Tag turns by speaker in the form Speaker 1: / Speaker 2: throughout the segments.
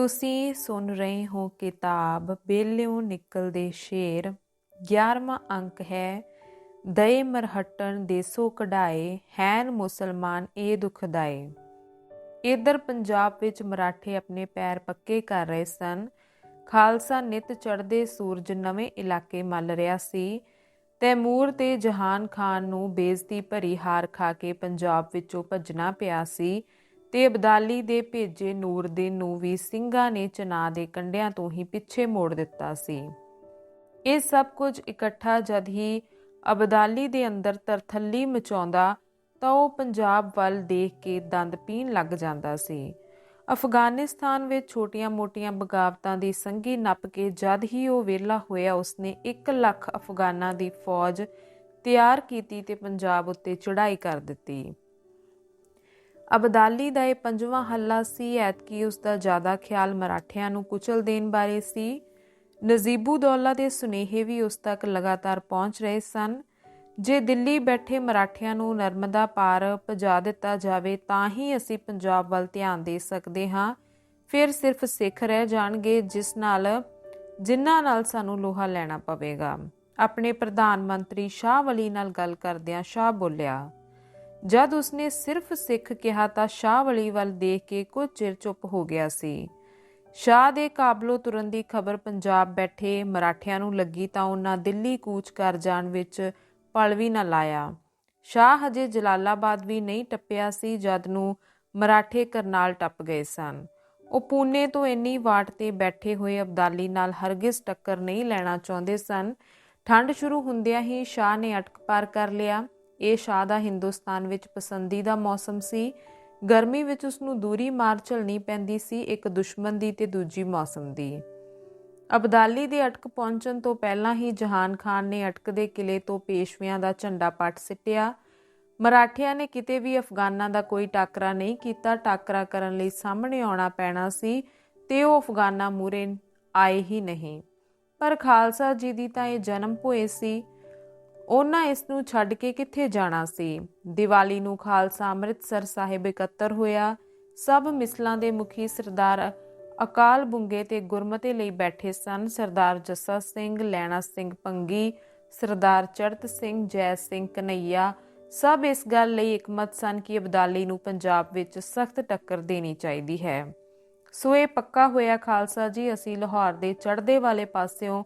Speaker 1: ਤੁਸੀਂ ਸੁਣ ਰਹੇ ਹੋ ਕਿਤਾਬ, ਬੇਲਿਓ ਨਿਕਲਦੇ ਸ਼ੇਰ 11ਵਾਂ ਅੰਕ ਹੈ, ਦਏ ਮਰਹਟਣ ਦੇਸੋ ਕਢਾਏ, ਹੈਨ ਮੁਸਲਮਾਨ ਇਹ ਦੁਖਦਾਏ ਇਧਰ ਪੰਜਾਬ ਵਿੱਚ ਮਰਾਠੇ ਆਪਣੇ ਪੈਰ ਪੱਕੇ ਕਰ ਰਹੇ ਸਨ। ਖਾਲਸਾ ਨਿਤ ਚੜ੍ਹਦੇ ਸੂਰਜ ਨਵੇਂ ਇਲਾਕੇ ਮੱਲ ਰਿਹਾ ਸੀ। ਤੈਮੂਰ ਤੇ ਜਹਾਨ ਖਾਨ ਨੂੰ ਬੇਇੱਜ਼ਤੀ ਭਰੀ ਹਾਰ ਖਾ ਕੇ ਪੰਜਾਬ ਵਿੱਚੋਂ ਭੱਜਣਾ ਪਿਆ ਸੀ। ਤੇ ਅਬਦਾਲੀ ਦੇ ਭੇਜੇ ਨੂਰਦੀਨ ਨੂੰ ਵੀ ਸਿੰਘਾਂ ਨੇ ਚਨਾ ਦੇ ਕੰਢਿਆਂ ਤੋਂ ਹੀ ਪਿੱਛੇ ਮੋੜ ਦਿੱਤਾ ਸੀ। ਇਹ ਸਭ ਕੁਝ ਇਕੱਠਾ ਜਦ ਹੀ ਅਬਦਾਲੀ ਦੇ ਅੰਦਰ ਤਰਥੱਲੀ ਮਚਾਉਂਦਾ ਤਾਂ ਉਹ ਪੰਜਾਬ ਵੱਲ ਦੇਖ ਕੇ ਦੰਦ ਪੀਣ ਲੱਗ ਜਾਂਦਾ ਸੀ। ਅਫਗਾਨਿਸਤਾਨ ਵਿੱਚ ਛੋਟੀਆਂ-ਮੋਟੀਆਂ ਬਗਾਵਤਾਂ ਦੀ ਸੰਗੀ ਨੱਪ ਕੇ ਜਦ ਹੀ ਉਹ ਵਿਹਲਾ ਹੋਇਆ, ਉਸਨੇ 1 ਲੱਖ ਅਫਗਾਨਾਂ ਦੀ ਫੌਜ ਤਿਆਰ ਕੀਤੀ ਤੇ ਪੰਜਾਬ ਉੱਤੇ ਚੜ੍ਹਾਈ ਕਰ ਦਿੱਤੀ। ਅਬਦਾਲੀ ਦਾ ਇਹ ਪੰਜਵਾਂ ਹੱਲਾ ਸੀ। ਐਤਕੀ ਉਸ ਦਾ ਜ਼ਿਆਦਾ ਖਿਆਲ ਮਰਾਠਿਆਂ ਨੂੰ ਕੁਚਲ ਦੇਣ ਬਾਰੇ ਸੀ। ਨਜ਼ੀਬੂ ਦੌਲਾ ਦੇ ਸੁਨੇਹੇ ਵੀ ਉਸ ਤੱਕ ਲਗਾਤਾਰ ਪਹੁੰਚ ਰਹੇ ਸਨ। ਜੇ ਦਿੱਲੀ ਬੈਠੇ ਮਰਾਠਿਆਂ ਨੂੰ ਨਰਮਦਾ ਪਾਰ ਭਜਾ ਦਿੱਤਾ ਜਾਵੇ, ਤਾਂ ਹੀ ਅਸੀਂ ਪੰਜਾਬ ਵੱਲ ਧਿਆਨ ਦੇ ਸਕਦੇ ਹਾਂ। ਫਿਰ ਸਿਰਫ ਸਿੱਖ ਰਹਿ ਜਾਣਗੇ, ਜਿਸ ਨਾਲ, ਜਿਨ੍ਹਾਂ ਨਾਲ ਸਾਨੂੰ ਲੋਹਾ ਲੈਣਾ ਪਵੇਗਾ। ਆਪਣੇ ਪ੍ਰਧਾਨ ਮੰਤਰੀ ਸ਼ਾਹ ਵਲੀ ਨਾਲ ਗੱਲ ਕਰਦਿਆਂ ਸ਼ਾਹ ਬੋਲਿਆ ਜਦ ਉਸਨੇ ਸਿਰਫ ਸਿੱਖ ਕਿਹਾ ਤਾਂ ਸ਼ਾਹ ਵਲੀ ਵੱਲ ਦੇਖ ਕੇ ਕੁਝ ਚਿਰ ਚੁੱਪ ਹੋ ਗਿਆ ਸੀ। ਸ਼ਾਹ ਦੇ ਕਾਬਲੋ ਤੁਰਨ ਦੀ ਖਬਰ ਪੰਜਾਬ ਬੈਠੇ ਮਰਾਠਿਆਂ ਨੂੰ ਲੱਗੀ ਤਾਂ ਉਹਨਾਂ ਦਿੱਲੀ ਕੂਚ ਕਰ ਜਾਣ ਵਿੱਚ ਪਲ ਵੀ ਨਾ ਲਾਇਆ। ਸ਼ਾਹ ਹਜੇ ਜਲਾਲਾਬਾਦ ਵੀ ਨਹੀਂ ਟੱਪਿਆ ਸੀ ਜਦ ਨੂੰ ਮਰਾਠੇ ਕਰਨਾਲ ਟੱਪ ਗਏ ਸਨ। ਉਹ ਪੂਨੇ ਤੋਂ ਇੰਨੀ ਵਾਟ ਤੇ ਬੈਠੇ ਹੋਏ ਅਬਦਾਲੀ ਨਾਲ ਹਰਗਿਜ਼ ਟੱਕਰ ਨਹੀਂ ਲੈਣਾ ਚਾਹੁੰਦੇ ਸਨ। ਠੰਡ ਸ਼ੁਰੂ ਹੁੰਦਿਆਂ ਹੀ ਸ਼ਾਹ ਨੇ ਅਟਕ ਪਾਰ ਕਰ ਲਿਆ। ਇਹ ਸ਼ਾਹ ਦਾ ਹਿੰਦੁਸਤਾਨ ਵਿੱਚ ਪਸੰਦੀਦਾ ਮੌਸਮ ਸੀ। ਗਰਮੀ ਵਿੱਚ ਉਸ ਨੂੰ ਦੂਰੀ ਮਾਰ ਝਲਣੀ ਪੈਂਦੀ ਸੀ ਇੱਕ ਦੁਸ਼ਮਣ ਦੀ ਤੇ ਦੂਜੀ ਮੌਸਮ ਦੀ। ਅਬਦਾਲੀ ਦੇ ਅਟਕ ਪਹੁੰਚਣ ਤੋਂ ਪਹਿਲਾਂ ਹੀ ਜਹਾਨ ਖਾਨ ਨੇ ਅਟਕ ਦੇ ਕਿਲੇ ਤੋਂ ਪੇਸ਼ਵਿਆਂ ਦਾ ਝੰਡਾ ਪੱਟ ਸਿੱਟਿਆ। ਮਰਾਠਿਆਂ ਨੇ ਕਿਤੇ ਵੀ ਅਫਗਾਨਾਂ ਦਾ ਕੋਈ ਟਾਕਰਾ ਨਹੀਂ ਕੀਤਾ। ਟਾਕਰਾ ਕਰਨ ਲਈ ਸਾਹਮਣੇ ਆਉਣਾ ਪੈਣਾ ਸੀ ਤੇ ਉਹ ਅਫਗਾਨਾਂ ਮੂਰੇ ਆਏ ਹੀ ਨਹੀਂ। ਪਰ ਖਾਲਸਾ ਜੀ ਦੀ ਤਾਂ ਇਹ ਜਨਮ ਹੋਏ ਸੀ। ਉਹਨਾਂ ਇਸ ਨੂੰ ਛੱਡ ਕੇ ਕਿੱਥੇ ਜਾਣਾ ਸੀ? ਦੀਵਾਲੀ ਨੂੰ ਖਾਲਸਾ ਅੰਮ੍ਰਿਤਸਰ ਸਾਹਿਬ ਇਕੱਤਰ ਹੋਇਆ। ਸਭ ਮਿਸਲਾਂ ਦੇ ਮੁਖੀ ਸਰਦਾਰ ਅਕਾਲ ਬੁੰਗੇ ਤੇ ਗੁਰਮਤੇ ਲਈ ਬੈਠੇ ਸਨ। ਸਰਦਾਰ ਜੱਸਾ ਸਿੰਘ, ਲੈਣਾ ਸਿੰਘ ਪੰਗੀ, ਸਰਦਾਰ ਚੜਤ ਸਿੰਘ, ਜੈ ਸਿੰਘ ਕਨਈਆ। ਸਭ ਇਸ ਗੱਲ ਲਈ ਇਕਮਤ ਸਨ ਕਿ ਅਬਦਾਲੀ ਨੂੰ ਪੰਜਾਬ ਵਿੱਚ ਸਖਤ ਟੱਕਰ ਦੇਣੀ ਚਾਹੀਦੀ ਹੈ। ਸੋ ਇਹ ਪੱਕਾ ਹੋਇਆ, ਖਾਲਸਾ ਜੀ, ਅਸੀਂ ਲਾਹੌਰ ਦੇ ਚੜ੍ਹਦੇ ਵਾਲੇ ਪਾਸਿਓਂ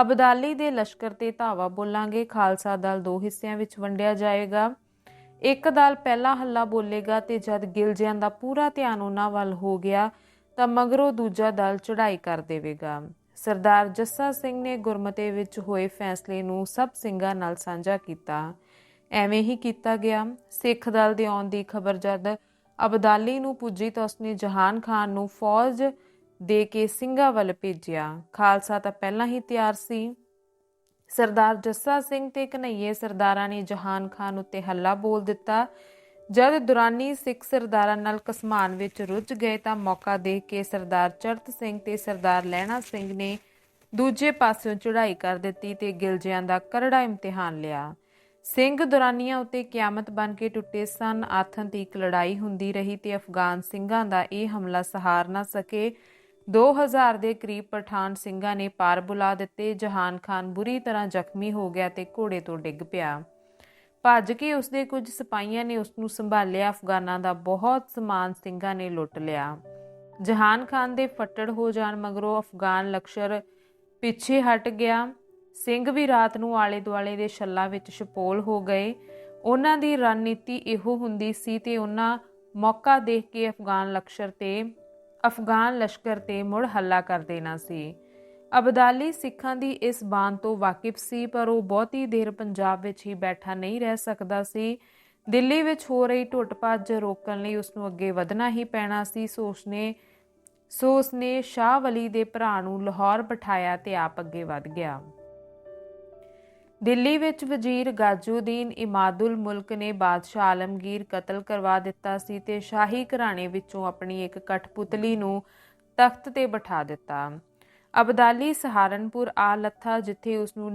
Speaker 1: ਅਬਦਾਲੀ ਦੇ ਲਸ਼ਕਰ ਤੇ ਧਾਵਾ ਬੋਲਾਂਗੇ। ਖਾਲਸਾ ਦਲ ਦੋ ਹਿੱਸਿਆਂ ਵਿੱਚ ਵੰਡਿਆ ਜਾਏਗਾ। ਇੱਕ ਦਲ ਪਹਿਲਾ ਹੱਲਾ ਬੋਲੇਗਾ ਤੇ ਜਦ ਗਿਲਜਿਆਂ ਦਾ ਪੂਰਾ ਧਿਆਨ ਉਹਨਾਂ ਵੱਲ ਹੋ ਗਿਆ, ਤਾਂ ਮਗਰੋਂ ਦੂਜਾ ਦਲ ਚੜ੍ਹਾਈ ਕਰ ਦੇਵੇਗਾ। ਸਰਦਾਰ ਜੱਸਾ ਸਿੰਘ ਨੇ ਗੁਰਮਤੇ ਵਿੱਚ ਹੋਏ ਫੈਸਲੇ ਨੂੰ ਸਭ ਸਿੰਘਾਂ ਨਾਲ ਸਾਂਝਾ ਕੀਤਾ। ਐਵੇਂ ਹੀ ਕੀਤਾ ਗਿਆ। ਸਿੱਖ ਦਲ ਦੇ ਆਉਣ ਦੀ ਖਬਰ ਜਦ ਅਬਦਾਲੀ ਨੂੰ ਪੁੱਜੀ ਤਾਂ ਉਸਨੇ ਜਹਾਨ ਖਾਨ ਨੂੰ ਫੌਜ ਦੇ ਕੇ ਸਿੰਘਾਂ ਵੱਲ ਭੇਜਿਆ। ਖਾਲਸਾ ਤਾਂ ਪਹਿਲਾਂ ਹੀ ਤਿਆਰ ਸੀ। ਸਰਦਾਰ ਜੱਸਾ ਸਿੰਘ ਤੇ ਕਨਈਏ ਸਰਦਾਰਾਂ ਨੇ ਜਹਾਨ ਖਾਨ ਉੱਤੇ ਹੱਲਾ ਬੋਲ ਦਿੱਤਾ। ਜਦ ਦੁਰਾਨੀ ਸਿੱਖ ਸਰਦਾਰਾਂ ਨਾਲ ਕਸਮਾਨ ਵਿੱਚ ਰੁੱਝ ਗਏ ਤਾਂ ਮੌਕਾ ਦੇਖ ਕੇ ਸਰਦਾਰ ਚੜਤ ਸਿੰਘ ਤੇ ਸਰਦਾਰ ਲੈਣਾ ਸਿੰਘ ਨੇ ਦੂਜੇ ਪਾਸਿਓਂ ਚੜ੍ਹਾਈ ਕਰ ਦਿੱਤੀ ਤੇ ਗਿਲਜਿਆਂ ਦਾ ਕਰੜਾ ਇਮਤਿਹਾਨ ਲਿਆ। ਸਿੰਘ ਦੁਰਾਨੀਆਂ ਉੱਤੇ ਕਿਆਮਤ ਬਣ ਕੇ ਟੁੱਟੇ ਸਨ। ਆਥਨ ਇੱਕ ਲੜਾਈ ਹੁੰਦੀ ਰਹੀ ਤੇ ਅਫਗਾਨ ਸਿੰਘਾਂ ਦਾ ਇਹ ਹਮਲਾ ਸਹਾਰ ਨਾ ਸਕੇ। 2000 ਦੇ ਕਰੀਬ ਪਠਾਨ ਸਿੰਘਾਂ ਨੇ ਪਾਰ ਬੁਲਾ ਦਿੱਤੇ, ਜਹਾਨ ਖਾਨ ਬੁਰੀ ਤਰ੍ਹਾਂ ਜ਼ਖਮੀ ਹੋ ਗਿਆ ਤੇ ਘੋੜੇ ਤੋਂ ਡਿੱਗ ਪਿਆ। ਭੱਜ ਕੇ ਉਸਦੇ ਕੁਝ ਸਿਪਾਹੀਆਂ ਨੇ ਉਸ ਨੂੰ ਸੰਭਾਲਿਆ, ਅਫਗਾਨਾਂ ਦਾ ਬਹੁਤ ਸਮਾਨ ਸਿੰਘਾਂ ਨੇ ਲੁੱਟ ਲਿਆ। ਜਹਾਨ ਖਾਨ ਦੇ ਫੱਟੜ ਹੋ ਜਾਣ ਮਗਰੋਂ ਅਫਗਾਨ ਲਕਸ਼ਰ ਪਿੱਛੇ ਹਟ ਗਿਆ। ਸਿੰਘ ਵੀ ਰਾਤ ਨੂੰ ਆਲੇ ਦੁਆਲੇ ਦੇ ਛੱਲਾਂ ਵਿੱਚ ਛਪੋਲ ਹੋ ਗਏ। ਉਹਨਾਂ ਦੀ ਰਣਨੀਤੀ ਇਹੋ ਹੁੰਦੀ ਸੀ ਤੇ ਉਹਨਾਂ ਮੌਕਾ ਦੇਖ ਕੇ ਅਫਗਾਨ ਲਕਸ਼ਰ ਤੇ ਅਫਗਾਨ ਲਸ਼ਕਰ ਤੇ ਮੁੜ ਹੱਲਾ ਕਰ ਦੇਣਾ ਸੀ। ਅਬਦਾਲੀ ਸਿੱਖਾਂ ਦੀ ਇਸ ਬਾਣ ਤੋਂ ਵਾਕਿਫ ਸੀ, ਪਰ ਉਹ ਬਹੁਤੀ ਦੇਰ ਪੰਜਾਬ ਵਿੱਚ ਹੀ ਬੈਠਾ ਨਹੀਂ ਰਹਿ ਸਕਦਾ ਸੀ। ਦਿੱਲੀ ਵਿੱਚ ਹੋ ਰਹੀ ਟੁੱਟਪੱਜ ਰੋਕਣ ਲਈ ਉਸ ਨੂੰ ਅੱਗੇ ਵਧਣਾ ਹੀ ਪੈਣਾ ਸੀ। ਸੋ ਉਸਨੇ ਸੋ ਉਸਨੇ ਸ਼ਾਹ ਵਲੀ ਦੇ ਭਰਾ ਨੂੰ ਲਾਹੌਰ ਬਿਠਾਇਆ ਤੇ ਆਪ ਅੱਗੇ ਵਧ ਗਿਆ। ਦਿੱਲੀ ਵਿੱਚ ਵਜ਼ੀਰ ਗਾਜੂਦੀਨ ਇਮਾਦੁਲ ਮੁਲਕ ਨੇ ਬਾਦਸ਼ਾਹ ਆਲਮਗੀਰ ਕਤਲ ਕਰਵਾ ਦਿੱਤਾ ਸੀ ਤੇ ਸ਼ਾਹੀ ਘਰਾਣੇ ਵਿੱਚੋਂ ਆਪਣੀ ਇੱਕ ਕਠਪੁਤਲੀ ਨੂੰ ਤਖਤ ਤੇ ਬਿਠਾ ਦਿੱਤਾ। ਅਬਦਾਲੀ ਸਹਾਰਨਪੁਰ ਆ ਲੱਥਾ ਜਿੱਥੇ ਉਸ ਨੂੰ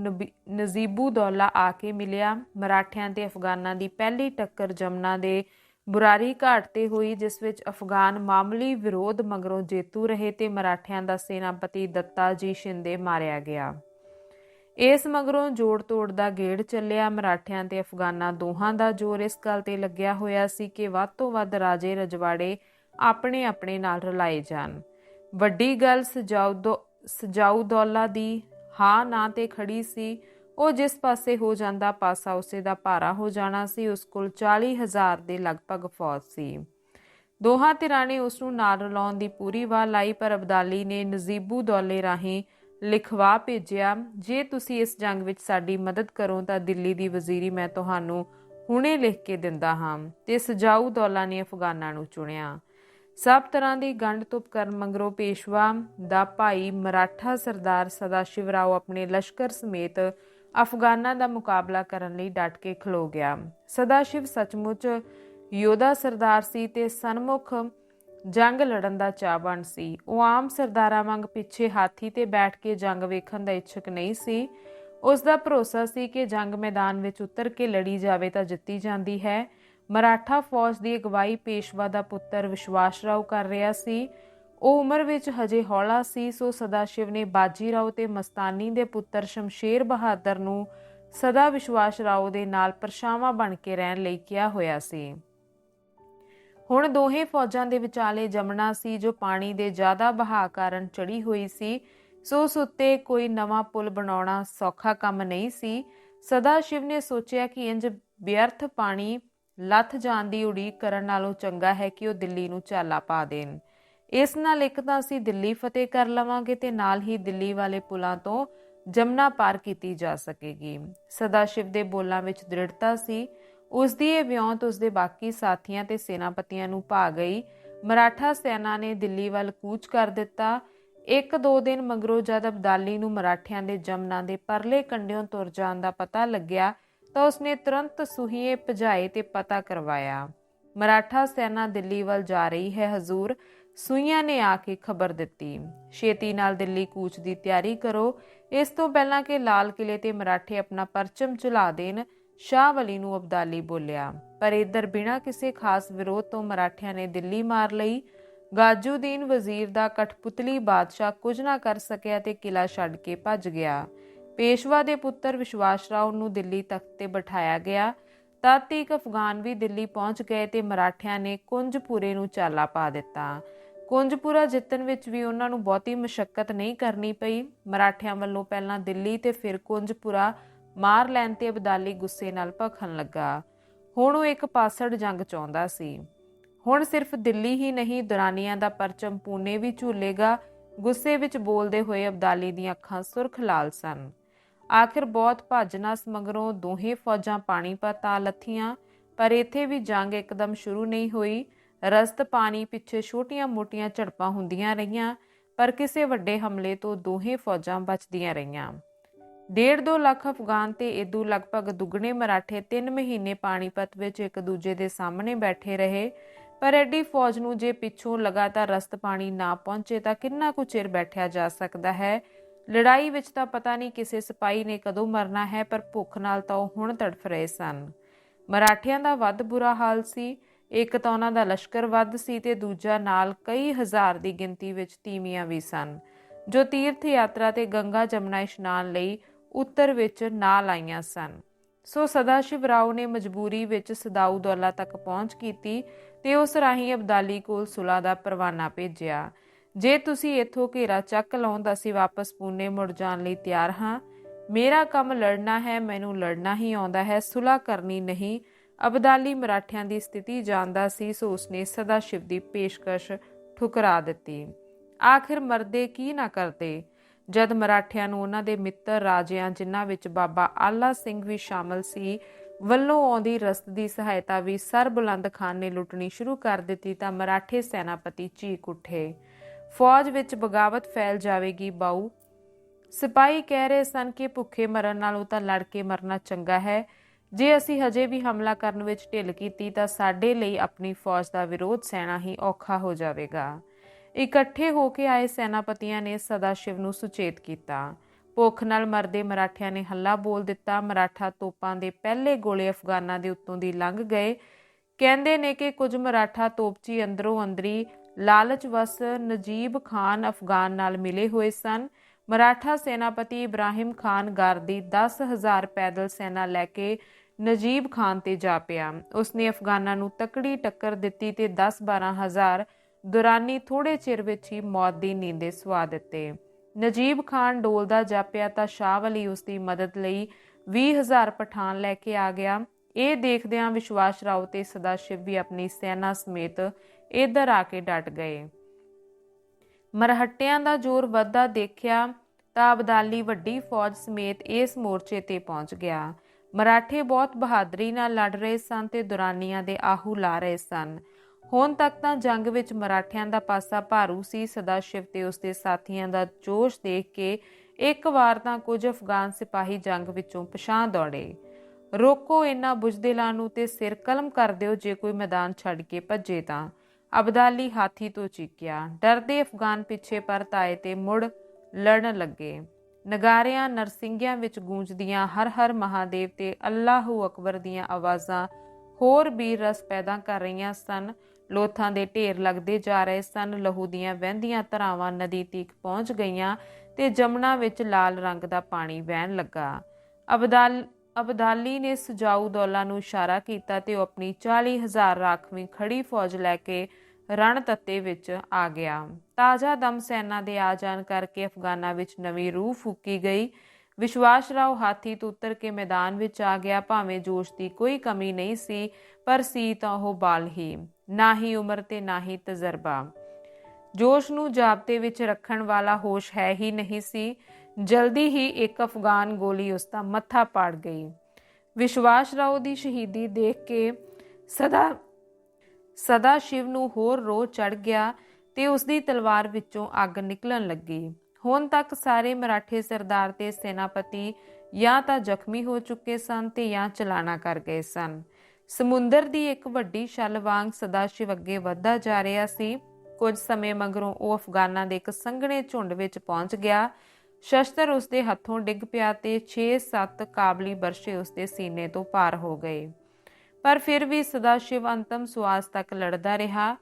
Speaker 1: ਨਜ਼ੀਬੂ ਦੌਲਾ ਆ ਕੇ ਮਿਲਿਆ। ਮਰਾਠਿਆਂ ਤੇ ਅਫਗਾਨਾਂ ਦੀ ਪਹਿਲੀ ਟੱਕਰ ਜਮਨਾ ਦੇ ਬੁਰਾਰੀ ਘਾਟ ਤੇ ਹੋਈ, ਜਿਸ ਵਿੱਚ ਅਫਗਾਨ ਮਾਮੂਲੀ ਵਿਰੋਧ ਮਗਰੋਂ ਜੇਤੂ ਰਹੇ ਤੇ ਮਰਾਠਿਆਂ ਦਾ ਸੈਨਾਪਤੀ ਦੱਤਾ ਜੀ ਸ਼ਿੰਦੇ ਮਾਰਿਆ ਗਿਆ। ਇਸ ਮਗਰੋਂ ਜੋੜ ਤੋੜ ਦਾ ਗੇੜ ਚੱਲਿਆ। ਮਰਾਠਿਆਂ ਤੇ ਅਫਗਾਨਾਂ ਦੋਹਾਂ ਦਾ ਜ਼ੋਰ ਇਸ ਗੱਲ ਤੇ ਲੱਗਿਆ ਹੋਇਆ ਸੀ ਕਿ ਵੱਧ ਤੋਂ ਵੱਧ ਰਾਜੇ ਰਜਵਾੜੇ ਆਪਣੇ ਆਪਣੇ ਨਾਲ ਰਲਾਏ ਜਾਣ। ਵੱਡੀ ਗੱਲ ਸਜਾਉ ਦੋ ਸਜਾਉ ਦੌਲਾ ਦੀ ਹਾਂ ਨਾ ਤੇ ਖੜੀ ਸੀ। ਉਹ ਜਿਸ ਪਾਸੇ ਹੋ ਜਾਂਦਾ, ਪਾਸਾ ਉਸੇ ਦਾ ਭਾਰਾ ਹੋ ਜਾਣਾ ਸੀ। ਉਸ ਕੋਲ 40000 ਦੇ ਲਗਭਗ ਫੌਜ ਸੀ। ਦੋਹਾਂ ਧਿਰਾਂ ਨੇ ਉਸ ਨੂੰ ਨਾਲ ਰਲਾਉਣ ਦੀ ਪੂਰੀ ਵਾਹ ਲਾਈ, ਪਰ ਅਬਦਾਲੀ ਨੇ ਨਜ਼ੀਬੂ ਦੌਲੇ ਰਾਹੀਂ ਲਿਖਵਾ ਭੇਜਿਆ। ਜੇ ਤੁਸੀਂ ਇਸ ਜੰਗ ਵਿੱਚ ਸਾਡੀ ਮਦਦ ਕਰੋ, ਤਾਂ ਦਿੱਲੀ ਦੀ ਵਜ਼ੀਰੀ ਮੈਂ ਤੁਹਾਨੂੰ ਹੁਣੇ ਲਿਖ ਕੇ ਦਿੰਦਾ ਹਾਂ ਤੇ ਸਜਾਊ ਦੌਲਾ ਨੇ ਅਫਗਾਨਾਂ ਨੂੰ ਚੁਣਿਆ। ਸਭ ਤਰ੍ਹਾਂ ਦੀ ਗੰਢ ਤੁਪ ਕਰਨ ਮਗਰੋਂ ਪੇਸ਼ਵਾ ਦਾ ਭਾਈ ਮਰਾਠਾ ਸਰਦਾਰ ਸਦਾ ਸ਼ਿਵਰਾਓ ਆਪਣੇ ਲਸ਼ਕਰ ਸਮੇਤ ਅਫਗਾਨਾਂ ਦਾ ਮੁਕਾਬਲਾ ਕਰਨ ਲਈ ਡਟ ਕੇ ਖਲੋ ਗਿਆ। ਸਦਾ ਸ਼ਿਵ ਸੱਚਮੁੱਚ ਯੋਧਾ ਸਰਦਾਰ ਸੀ ਤੇ ਸਨਮੁਖ ਜੰਗ ਲੜਨ ਦਾ ਚਾਹਵਾਨ ਸੀ। ਉਹ ਆਮ ਸਰਦਾਰਾਂ ਵਾਂਗ ਪਿੱਛੇ ਹਾਥੀ ਤੇ ਬੈਠ ਕੇ ਜੰਗ ਵੇਖਣ ਦਾ ਇੱਛੁਕ ਨਹੀਂ ਸੀ। ਉਸ ਦਾ ਭਰੋਸਾ ਸੀ ਕਿ ਜੰਗ ਮੈਦਾਨ ਵਿੱਚ ਉਤਰ ਕੇ ਲੜੀ ਜਾਵੇ ਤਾਂ ਜਿੱਤੀ ਜਾਂਦੀ ਹੈ। ਮਰਾਠਾ ਫੌਜ ਦੀ ਅਗਵਾਈ ਪੇਸ਼ਵਾ ਦਾ ਪੁੱਤਰ ਵਿਸ਼ਵਾਸਰਾਓ ਕਰ ਰਿਹਾ ਸੀ। ਉਹ ਉਮਰ ਵਿੱਚ ਹਜੇ ਹੌਲਾ ਸੀ, ਸੋ ਸਦਾਸ਼ਿਵ ਨੇ ਬਾਜੀਰਾਓ ਤੇ ਮਸਤਾਨੀ ਦੇ ਪੁੱਤਰ ਸ਼ਮਸ਼ੇਰ ਬਹਾਦਰ ਨੂੰ ਸਦਾ ਵਿਸ਼ਵਾਸਰਾਓ ਦੇ ਨਾਲ ਪਰਛਾਵਾਂ ਬਣ ਕੇ ਰਹਿਣ ਲਈ ਕਿਹਾ ਹੋਇਆ ਸੀ। ਹੁਣ ਦੋਹੇ ਫੌਜਾਂ ਦੇ ਵਿਚਾਲੇ ਜਮਨਾ ਸੀ, ਜੋ ਪਾਣੀ ਦੇ ਜ਼ਿਆਦਾ ਬਹਾਅ ਕਾਰਨ ਚੜੀ ਹੋਈ ਸੀ। ਸੋ ਉਸ ਉੱਤੇ ਕੋਈ ਨਵਾਂ ਪੁਲ ਬਣਾਉਣਾ ਸੌਖਾ ਕੰਮ ਨਹੀਂ ਸੀ। ਸਦਾ ਸ਼ਿਵ ਨੇ ਸੋਚਿਆ ਕਿ ਇੰਜ ਵਿਅਰਥ ਪਾਣੀ ਲੱਥ ਜਾਣ ਦੀ ਉਡੀਕ ਕਰਨ ਨਾਲੋਂ ਚੰਗਾ ਹੈ ਕਿ ਉਹ ਦਿੱਲੀ ਨੂੰ ਚਾਲਾ ਪਾ ਦੇਣ। ਇਸ ਨਾਲ ਇੱਕ ਤਾਂ ਅਸੀਂ ਦਿੱਲੀ ਫਤਿਹ ਕਰ ਲਵਾਂਗੇ ਤੇ ਨਾਲ ਹੀ ਦਿੱਲੀ ਵਾਲੇ ਪੁਲਾਂ ਤੋਂ ਜਮਨਾ ਪਾਰ ਕੀਤੀ ਜਾ ਸਕੇਗੀ। ਸਦਾ ਸ਼ਿਵ ਦੇ ਬੋਲਾਂ ਵਿੱਚ ਦ੍ਰਿੜਤਾ ਸੀ। ਉਸ ਦੀ ਇਹ ਵਿਉਂਤ ਉਸ ਦੇ ਬਾਕੀ ਸਾਥੀਆਂ ਤੇ ਸੈਨਾਪਤੀਆਂ ਨੂੰ ਭਾ ਗਈ। ਮਰਾਠਾ ਸੈਨਾ ਨੇ ਦਿੱਲੀ ਵੱਲ ਕੂਚ ਕਰ ਦਿੱਤਾ। ਇੱਕ ਦੋ ਦਿਨ ਮਗਰੋਂ ਜਦ ਅਬਦਾਲੀ ਨੂੰ ਮਰਾਠਿਆਂ ਦੇ ਜਮਨਾ ਦੇ ਪਰਲੇ ਕੰਢਿਓਂ ਤੁਰ ਜਾਣ ਦਾ ਪਤਾ ਲੱਗਿਆ, ਤਾਂ ਉਸਨੇ ਤੁਰੰਤ ਸੁਹੀਏ ਭਜਾਏ ਤੇ ਪਤਾ ਕਰਵਾਇਆ। ਮਰਾਠਾ ਸੈਨਾ ਦਿੱਲੀ ਵੱਲ ਜਾ ਰਹੀ ਹੈ ਹਜ਼ੂਰ। ਸੂਈਆਂ ਨੇ ਆ ਕੇ ਖਬਰ ਦਿੱਤੀ। ਛੇਤੀ ਨਾਲ ਦਿੱਲੀ ਕੂਚ ਦੀ ਤਿਆਰੀ ਕਰੋ। ਇਸ ਤੋਂ ਪਹਿਲਾਂ ਕਿ ਲਾਲ ਕਿਲੇ ਤੇ ਮਰਾਠੇ ਆਪਣਾ ਪਰਚਮ ਚਲਾ ਦੇਣ ਸ਼ਾਹ ਵਲੀ ਨੂੰ ਅਬਦਾਲੀ ਬੋਲਿਆ, ਪਰ ਇਧਰ ਬਿਨਾਂ ਕਿਸੇ ਖਾਸ ਵਿਰੋਧ ਤੋਂ ਮਰਾਠਿਆਂ ਨੇ ਦਿੱਲੀ ਮਾਰ ਲਈ। ਗਾਜੂਦੀਨ ਵਜ਼ੀਰ ਦਾ ਕਠਪੁਤਲੀ ਬਾਦਸ਼ਾਹ ਕੁਝ ਨਾ ਕਰ ਸਕਿਆ ਤੇ ਕਿਲਾ ਛੱਡ ਕੇ ਭੱਜ ਗਿਆ। ਪੇਸ਼ਵਾ ਦੇ ਪੁੱਤਰ ਵਿਸ਼ਵਾਸਰਾਓ ਨੂੰ ਦਿੱਲੀ ਤਖਤ ਤੇ ਬਿਠਾਇਆ ਗਿਆ। ਤਦ ਇੱਕ ਅਫਗਾਨ ਵੀ ਦਿੱਲੀ ਪਹੁੰਚ ਗਏ ਤੇ ਮਰਾਠਿਆਂ ਨੇ ਕੁੰਜਪੁਰੇ ਨੂੰ ਚਾਲਾ ਪਾ ਦਿੱਤਾ। ਕੁੰਜਪੁਰਾ ਜਿੱਤਣ ਵਿੱਚ ਵੀ ਉਹਨਾਂ ਨੂੰ ਬਹੁਤੀ ਮੁਸ਼ਕਲ ਨਹੀਂ ਕਰਨੀ ਪਈ। ਮਰਾਠਿਆਂ ਵੱਲੋਂ ਪਹਿਲਾਂ ਦਿੱਲੀ ਤੇ ਫਿਰ ਕੁੰਜਪੁਰਾ ਮਾਰ ਲੈਣ ਤੇ ਅਬਦਾਲੀ ਗੁੱਸੇ ਨਾਲ ਭਖਣ ਲੱਗਾ। ਹੁਣ ਉਹ ਇੱਕ ਪਾਸੜ ਜੰਗ ਚਾਹੁੰਦਾ ਸੀ। ਹੁਣ ਸਿਰਫ ਦਿੱਲੀ ਹੀ ਨਹੀਂ, ਦੁਰਾਨੀਆਂ ਦਾ ਪਰਚਮ ਪੂਨੇ ਵੀ ਝੂਲੇਗਾ। ਗੁੱਸੇ ਵਿੱਚ ਬੋਲਦੇ ਹੋਏ ਅਬਦਾਲੀ ਦੀਆਂ ਅੱਖਾਂ ਸੁਰਖ ਲਾਲ ਸਨ। ਆਖਿਰ ਬਹੁਤ ਭੱਜਣਾ ਸਮਗਰੋਂ ਦੋਹੇ ਫੌਜਾਂ ਪਾਣੀਪਤ ਆ ਲੱਥੀਆਂ, ਪਰ ਇੱਥੇ ਵੀ ਜੰਗ ਇੱਕਦਮ ਸ਼ੁਰੂ ਨਹੀਂ ਹੋਈ। ਰਸਤ ਪਾਣੀ ਪਿੱਛੇ ਛੋਟੀਆਂ-ਮੋਟੀਆਂ ਝੜਪਾਂ ਹੁੰਦੀਆਂ ਰਹੀਆਂ, ਪਰ ਕਿਸੇ ਵੱਡੇ ਹਮਲੇ ਤੋਂ ਦੋਹੇ ਫੌਜਾਂ ਬਚਦੀਆਂ ਰਹੀਆਂ। ਡੇਢ ਦੋ ਲੱਖ ਅਫਗਾਨ ਤੇ ਇਦੂ ਲਗਭਗ ਦੁੱਗਣੇ ਮਰਾਠੇ 3 ਮਹੀਨੇ ਪਾਣੀਪਤ ਵਿੱਚ ਇੱਕ ਦੂਜੇ ਦੇ ਸਾਹਮਣੇ ਬੈਠੇ ਰਹੇ। ਪਰ ਐਡੀ ਫੌਜ ਨੂੰ ਜੇ ਪਿੱਛੋਂ ਲਗਾਤਾਰ ਰਸਤ ਪਾਣੀ ਨਾ ਪਹੁੰਚੇ ਤਾਂ ਕਿੰਨਾ ਕੁ ਚਿਰ ਬੈਠਿਆ ਜਾ ਸਕਦਾ ਹੈ? ਲੜਾਈ ਵਿੱਚ ਤਾਂ ਪਤਾ ਨਹੀਂ ਕਿਸੇ ਸਿਪਾਹੀ ਨੇ ਕਦੋਂ ਮਰਨਾ ਹੈ, ਪਰ ਭੁੱਖ ਨਾਲ ਤਾਂ ਉਹ ਹੁਣ ਤੜਫ ਰਹੇ ਸਨ। ਮਰਾਠਿਆਂ ਦਾ ਵੱਧ ਬੁਰਾ ਹਾਲ ਸੀ। ਇੱਕ ਤਾਂ ਉਹਨਾਂ ਦਾ ਲਸ਼ਕਰ ਵੱਧ ਸੀ ਤੇ ਦੂਜਾ ਨਾਲ ਕਈ ਹਜ਼ਾਰ ਦੀ ਗਿਣਤੀ ਵਿੱਚ ਤੀਮੀਆਂ ਵੀ ਸਨ। ਜੋ ਤੀਰਥ ਯਾਤਰਾ ਤੇ ਗੰਗਾ ਜਮਨਾ ਇਸ਼ਨਾਨ ਲਈ ਉੱਤਰ ਵਿੱਚ ਨਾ ਲਾਈਆਂ ਸਨ। ਸੋ ਸਦਾ ਸ਼ਿਵਰਾਓ ਨੇ ਮਜਬੂਰੀ ਵਿੱਚ ਸਦਾਊ ਦੌਲਾ ਤੱਕ ਪਹੁੰਚ ਕੀਤੀ ਤੇ ਉਸ ਰਾਹੀਂ ਅਬਦਾਲੀ ਕੋਲ ਸੁਲਾ ਦਾ ਪਰਵਾਨਾ ਭੇਜਿਆ। ਜੇ ਤੁਸੀਂ ਇੱਥੋਂ ਘੇਰਾ ਚੱਕ ਲਾਉਂ ਤਾਂ ਅਸੀਂ ਵਾਪਸ ਪੂਨੇ ਮੁੜ ਜਾਣ ਲਈ ਤਿਆਰ ਹਾਂ। ਮੇਰਾ ਕੰਮ ਲੜਨਾ ਹੈ, ਮੈਨੂੰ ਲੜਨਾ ਹੀ ਆਉਂਦਾ ਹੈ, ਸੁਲਾ ਕਰਨੀ ਨਹੀਂ। ਅਬਦਾਲੀ ਮਰਾਠਿਆਂ ਦੀ ਸਥਿਤੀ ਜਾਣਦਾ ਸੀ, ਸੋ ਉਸਨੇ ਸਦਾ ਸ਼ਿਵ ਦੀ ਪੇਸ਼ਕਸ਼ ਠੁਕਰਾ ਦਿੱਤੀ। ਆਖਿਰ ਮਰਦੇ ਕੀ ਨਾ ਕਰਦੇ? ਜਦ ਮਰਾਠਿਆਂ ਨੂੰ ਉਹਨਾਂ ਦੇ ਮਿੱਤਰ ਰਾਜਿਆਂ, ਜਿਨ੍ਹਾਂ ਵਿੱਚ ਬਾਬਾ ਆਲਾ ਸਿੰਘ ਵੀ ਸ਼ਾਮਲ ਸੀ, ਵੱਲੋਂ ਆਉਂਦੀ ਰਸਤ ਦੀ ਸਹਾਇਤਾ ਵੀ ਸਰ ਬੁਲੰਦ ਖਾਨ ਨੇ ਲੁੱਟਣੀ ਸ਼ੁਰੂ ਕਰ ਦਿੱਤੀ ਤਾਂ ਮਰਾਠੇ ਸੈਨਾਪਤੀ ਚੀਕ ਉੱਠੇ। ਫੌਜ ਵਿੱਚ ਬਗਾਵਤ ਫੈਲ ਜਾਵੇਗੀ ਬਾਉ ਸਿਪਾਹੀ ਕਹਿ ਰਹੇ ਸਨ ਕਿ ਭੁੱਖੇ ਮਰਨ ਨਾਲੋਂ ਤਾਂ ਲੜ ਕੇ ਮਰਨਾ ਚੰਗਾ ਹੈ। ਜੇ ਅਸੀਂ ਹਜੇ ਵੀ ਹਮਲਾ ਕਰਨ ਵਿੱਚ ਢਿੱਲ ਕੀਤੀ ਤਾਂ ਸਾਡੇ ਲਈ ਆਪਣੀ ਫੌਜ ਦਾ ਵਿਰੋਧ ਸਹਿਣਾ ਹੀ ਔਖਾ ਹੋ ਜਾਵੇਗਾ। ਇਕੱਠੇ ਹੋ ਕੇ ਆਏ ਸੈਨਾਪਤੀਆਂ ਨੇ ਸਦਾ ਸ਼ਿਵ ਨੂੰ ਸੁਚੇਤ ਕੀਤਾ। ਭੁੱਖ ਨਾਲ ਮਰਦੇ ਮਰਾਠਿਆਂ ਨੇ ਹੱਲਾ ਬੋਲ ਦਿੱਤਾ। ਮਰਾਠਾ ਤੋਪਾਂ ਦੇ ਪਹਿਲੇ ਗੋਲੇ ਅਫਗਾਨਾਂ ਦੇ ਉੱਤੋਂ ਦੀ ਲੰਘ ਗਏ। ਕਹਿੰਦੇ ਨੇ ਕਿ ਕੁਝ ਮਰਾਠਾ ਤੋਪਚੀ ਅੰਦਰੋਂ ਅੰਦਰੀ ਲਾਲਚ ਵਸ ਨਜੀਬ ਖਾਨ ਅਫਗਾਨ ਨਾਲ ਮਿਲੇ ਹੋਏ ਸਨ। ਮਰਾਠਾ ਸੈਨਾਪਤੀ ਇਬਰਾਹਿਮ ਖਾਨ ਗਾਰਦੀ 10000 ਪੈਦਲ ਸੈਨਾ ਲੈ ਕੇ ਨਜੀਬ ਖਾਨ ਤੇ ਜਾ ਪਿਆ। ਉਸਨੇ ਅਫਗਾਨਾਂ ਨੂੰ ਤਕੜੀ ਟੱਕਰ ਦਿੱਤੀ ਤੇ 10-12 ਹਜ਼ਾਰ ਦੁਰਾਨੀ ਥੋੜੇ ਚਿਰ ਵਿੱਚ ਹੀ ਮੌਤ ਦੀ ਨੀਂਦੇ ਸੁਆ ਦਿੱਤੇ। ਨਜੀਬ ਖਾਨ ਡੋਲਦਾ ਜਾਪਿਆ ਤਾਂ ਸ਼ਾਹ ਵਲੀ ਉਸ ਦੀ ਮਦਦ ਲਈ 20000 ਪਠਾਨ ਲੈ ਕੇ ਆ ਗਿਆ। ਇਹ ਦੇਖਦਿਆਂ ਵਿਸ਼ਵਾਸ ਰਾਓ ਤੇ ਸਦਾਸ਼ਿਵ ਵੀ ਆਪਣੀ ਸੈਨਾ ਸਮੇਤ ਇਧਰ ਆ ਕੇ ਡਟ ਗਏ। ਮਰਹੱਟਿਆਂ ਦਾ ਜ਼ੋਰ ਵੱਧਦਾ ਦੇਖਿਆ ਤਾਂ ਅਬਦਾਲੀ ਵੱਡੀ ਫੌਜ ਸਮੇਤ ਇਸ ਮੋਰਚੇ ਤੇ ਪਹੁੰਚ ਗਿਆ। ਮਰਾਠੇ ਬਹੁਤ ਬਹਾਦਰੀ ਨਾਲ ਲੜ ਰਹੇ ਸਨ ਤੇ ਦੁਰਾਨੀਆਂ ਦੇ ਆਹੂ ਲਾ ਰਹੇ ਸਨ। ਹੁਣ ਤੱਕ ਤਾਂ ਜੰਗ ਵਿੱਚ ਮਰਾਠਿਆਂ ਦਾ ਪਾਸਾ ਭਾਰੂ ਸੀ। ਸਦਾ ਸ਼ਿਵ ਤੇ ਉਸਦੇ ਸਾਥੀਆਂ ਦਾ ਜੋਸ਼ ਦੇਖ ਕੇ ਇੱਕ ਵਾਰ ਤਾਂ ਕੁਝ ਅਫਗਾਨ ਸਿਪਾਹੀ ਜੰਗ ਵਿੱਚੋਂ ਪਛਾਣ ਦੌੜੇ। ਰੋਕੋ ਇਹਨਾਂ ਬੁਜਦਿਲਾਂ ਨੂੰ ਤੇ ਸਿਰ ਕਲਮ ਕਰ ਦਿਓ, ਜੇ ਕੋਈ ਮੈਦਾਨ ਛੱਡ ਕੇ ਭੱਜੇ ਤਾਂ। ਅਬਦਾਲੀ ਹਾਥੀ ਤੋਂ ਚੀਕਿਆ। ਡਰਦੇ ਅਫਗਾਨ ਪਿੱਛੇ ਪਰਤ ਆਏ ਤੇ ਮੁੜ ਲੜਨ ਲੱਗੇ। ਨਗਾਰਿਆਂ, ਨਰਸਿੰਗਿਆਂ ਵਿੱਚ ਗੂੰਜਦੀਆਂ ਹਰ ਹਰ ਮਹਾਦੇਵ ਤੇ ਅੱਲਾਹੂ ਅਕਬਰ ਦੀਆਂ ਆਵਾਜ਼ਾਂ ਹੋਰ ਵੀ ਰਸ ਪੈਦਾ ਕਰ ਰਹੀਆਂ ਸਨ। ਲੋਥਾਂ ਦੇ ਢੇਰ ਲੱਗਦੇ ਜਾ ਰਹੇ ਸਨ। ਲਹੂ ਦੀਆਂ ਵਹਿੰਦੀਆਂ ਧਰਾਵਾਂ ਨਦੀ ਤੀਕ ਪਹੁੰਚ ਗਈਆਂ ਤੇ ਜਮਨਾ ਵਿੱਚ ਲਾਲ ਰੰਗ ਦਾ ਪਾਣੀ ਵਹਿਣ ਲੱਗਾ। ਅਬਦਾਲ, ਅਬਦਾਲੀ ਨੇ ਸੁਜਾਊ ਦੌਲਾ ਨੂੰ ਇਸ਼ਾਰਾ ਕੀਤਾ ਤੇ ਉਹ ਆਪਣੀ 40000 ਰਾਖਵੀਂ ਖੜੀ ਫੌਜ ਲੈ ਕੇ ਰਣ ਤੱਤੇ ਵਿੱਚ ਆ ਗਿਆ। ਤਾਜ਼ਾ ਦਮ ਸੈਨਾ ਦੇ ਆ ਜਾਣ ਕਰਕੇ ਅਫਗਾਨਾਂ ਵਿੱਚ ਨਵੀਂ ਰੂਹ ਫੂਕੀ ਗਈ। ਵਿਸ਼ਵਾਸ ਰਾਓ ਹਾਥੀ ਤੋਂ ਉਤਰ ਕੇ ਮੈਦਾਨ ਵਿੱਚ ਆ ਗਿਆ। ਭਾਵੇਂ ਜੋਸ਼ ਦੀ ਕੋਈ ਕਮੀ ਨਹੀਂ ਸੀ, ਪਰ ਸੀ ਤਾਂ ਉਹ ਬਾਲ ਹੀ। ਨਾ ਹੀ ਉਮਰ ਤੇ ਨਾ ਹੀ ਤਜਰਬਾ। ਜੋਸ਼ ਨੂੰ ਜਾਬਤੇ ਵਿੱਚ ਰੱਖਣ ਵਾਲਾ ਹੋਸ਼ ਹੈ ਹੀ ਨਹੀਂ ਸੀ। ਜਲਦੀ ਹੀ ਇੱਕ ਅਫਗਾਨ ਗੋਲੀ ਉਸ ਦਾ ਮੱਥਾ ਪਾੜ ਗਈ। ਵਿਸ਼ਵਾਸ ਰਾਓ ਦੀ ਸ਼ਹੀਦੀ ਦੇਖ ਕੇ ਸਦਾ ਸਦਾ ਸ਼ਿਵ ਨੂੰ ਹੋਰ ਰੋਹ ਚੜ ਗਿਆ ਤੇ ਉਸ ਦੀ ਤਲਵਾਰ ਵਿੱਚੋਂ ਅੱਗ ਨਿਕਲਣ ਲੱਗੀ। ਹੁਣ ਤੱਕ ਸਾਰੇ ਮਰਾਠੇ ਸਰਦਾਰ ਤੇ ਸੈਨਾਪਤੀ ਜਾਂ ਤਾਂ ਜ਼ਖਮੀ ਹੋ ਚੁੱਕੇ ਸਨ ਤੇ ਜਾਂ ਚਲਾਣਾ ਕਰ ਗਏ ਸਨ। ਸਮੁੰਦਰ ਦੀ ਇੱਕ ਵੱਡੀ ਛੱਲ ਵਾਂਗ ਸਦਾਸ਼ਿਵ ਅੱਗੇ ਵੱਧਦਾ ਜਾ ਰਿਹਾ ਸੀ। ਕੁਝ ਸਮੇਂ ਮਗਰੋਂ ਉਹ ਅਫਗਾਨਾਂ ਦੇ ਇੱਕ ਸੰਘਣੇ ਝੁੰਡ ਵਿੱਚ ਪਹੁੰਚ ਗਿਆ। ਸ਼ਸਤਰ ਉਸਦੇ ਹੱਥੋਂ ਡਿੱਗ ਪਿਆ ਤੇ 6-7 ਕਾਬਲੀ ਬਰਸ਼ੇ ਉਸਦੇ ਸੀਨੇ ਤੋਂ ਪਾਰ ਹੋ ਗਏ। ਪਰ ਫਿਰ ਵੀ ਸਦਾਸ਼ਿਵ ਅੰਤਮ ਸੁਆਸ ਤੱਕ ਲੜਦਾ ਰਿਹਾ।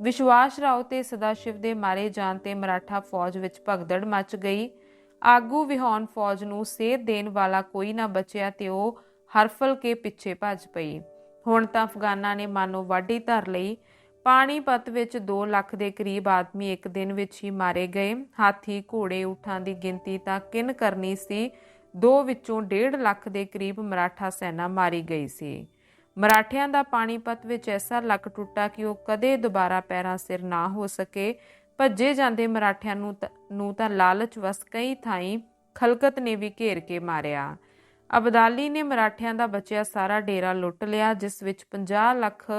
Speaker 1: ਵਿਸ਼ਵਾਸ ਰਾਓ ਤੇ ਸਦਾਸ਼ਿਵ ਦੇ ਮਾਰੇ ਜਾਣ ਤੇ ਮਰਾਠਾ ਫੌਜ ਵਿੱਚ ਭਗਦੜ ਮਚ ਗਈ। ਆਗੂ ਵਿਹੌਨ ਫੌਜ ਨੂੰ ਸੇਧ ਦੇਣ ਵਾਲਾ ਕੋਈ ਨਾ ਬਚਿਆ ਤੇ ਉਹ ਹਰਫਲ ਕੇ ਪਿੱਛੇ ਭੱਜ ਪਈ। ਹੁਣ ਤਾਂ ਅਫਗਾਨਾਂ ਨੇ ਮਾਨੋ ਵਾਢੀ ਧਰ ਲਈ। ਪਾਣੀਪਤ ਵਿੱਚ 2 ਲੱਖ ਦੇ ਕਰੀਬ ਆਦਮੀ ਇੱਕ ਦਿਨ ਵਿੱਚ ਹੀ ਮਾਰੇ ਗਏ। ਹਾਥੀ, ਘੋੜੇ, ਊਠਾਂ ਦੀ ਗਿਣਤੀ ਤਾਂ ਕਿੰਨ ਕਰਨੀ ਸੀ। ਦੋ ਵਿੱਚੋਂ 1.5 ਲੱਖ ਦੇ ਕਰੀਬ ਮਰਾਠਾ ਸੈਨਾ ਮਾਰੀ ਗਈ ਸੀ। ਮਰਾਠਿਆਂ ਦਾ ਪਾਣੀਪਤ ਵਿੱਚ ਐਸਾ ਲੱਕ ਟੁੱਟਾ ਕਿ ਉਹ ਕਦੇ ਦੁਬਾਰਾ ਪੈਰਾਂ ਸਿਰ ਨਾ ਹੋ ਸਕੇ। ਭੱਜੇ ਜਾਂਦੇ ਮਰਾਠਿਆਂ ਨੂੰ ਨੂੰ ਤਾਂ ਲਾਲਚ ਵਸ ਕਈ ਥਾਈਂ ਖਲਕਤ ਨੇ ਵੀ ਘੇਰ ਕੇ ਮਾਰਿਆ। ਅਬਦਾਲੀ ਨੇ ਮਰਾਠਿਆਂ ਦਾ ਬਚਿਆ ਸਾਰਾ ਡੇਰਾ ਲੁੱਟ ਲਿਆ, ਜਿਸ ਵਿੱਚ 50 ਲੱਖ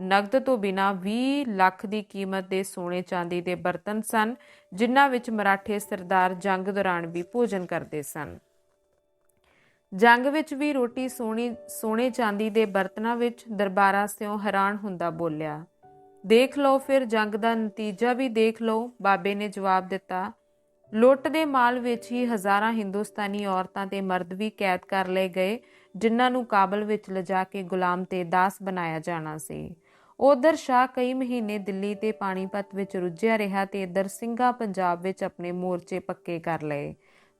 Speaker 1: ਨਗਦ ਤੋਂ ਬਿਨਾ 20 ਲੱਖ ਦੀ ਕੀਮਤ ਦੇ ਸੋਨੇ ਚਾਂਦੀ ਦੇ ਬਰਤਨ ਸਨ, ਜਿਨ੍ਹਾਂ ਵਿੱਚ ਮਰਾਠੇ ਸਰਦਾਰ ਜੰਗ ਦੌਰਾਨ ਵੀ ਭੋਜਨ ਕਰਦੇ ਸਨ। ਜੰਗ ਵਿੱਚ ਵੀ ਰੋਟੀ ਸੋਨੀ ਸੋਨੇ ਚਾਂਦੀ ਦੇ ਬਰਤਨਾਂ ਵਿੱਚ ਦਰਬਾਰਾ ਸਿਓ ਹੈਰਾਨ ਹੁੰਦਾ ਬੋਲਿਆ। ਦੇਖ ਲਓ ਫਿਰ ਜੰਗ ਦਾ ਨਤੀਜਾ ਵੀ ਦੇਖ ਲਓ, ਬਾਬੇ ਨੇ ਜਵਾਬ ਦਿੱਤਾ ਲੁੱਟ ਦੇ ਮਾਲ ਵਿੱਚ ਹੀ ਹਜ਼ਾਰਾਂ ਹਿੰਦੁਸਤਾਨੀ ਔਰਤਾਂ ਤੇ ਮਰਦ ਵੀ ਕੈਦ ਕਰ ਲਏ ਗਏ, ਜਿਨ੍ਹਾਂ ਨੂੰ ਕਾਬਲ ਵਿੱਚ ਲਿਜਾ ਕੇ ਗੁਲਾਮ ਤੇ ਦਾਸ ਬਣਾਇਆ ਜਾਣਾ ਸੀ। ਉਧਰ ਸ਼ਾਹ ਕਈ ਮਹੀਨੇ ਦਿੱਲੀ ਤੇ ਪਾਣੀਪਤ ਵਿੱਚ ਰੁੱਝਿਆ ਰਿਹਾ ਤੇ ਇਧਰ ਸਿੰਘਾ ਪੰਜਾਬ ਵਿੱਚ ਆਪਣੇ ਮੋਰਚੇ ਪੱਕੇ ਕਰ ਲਏ।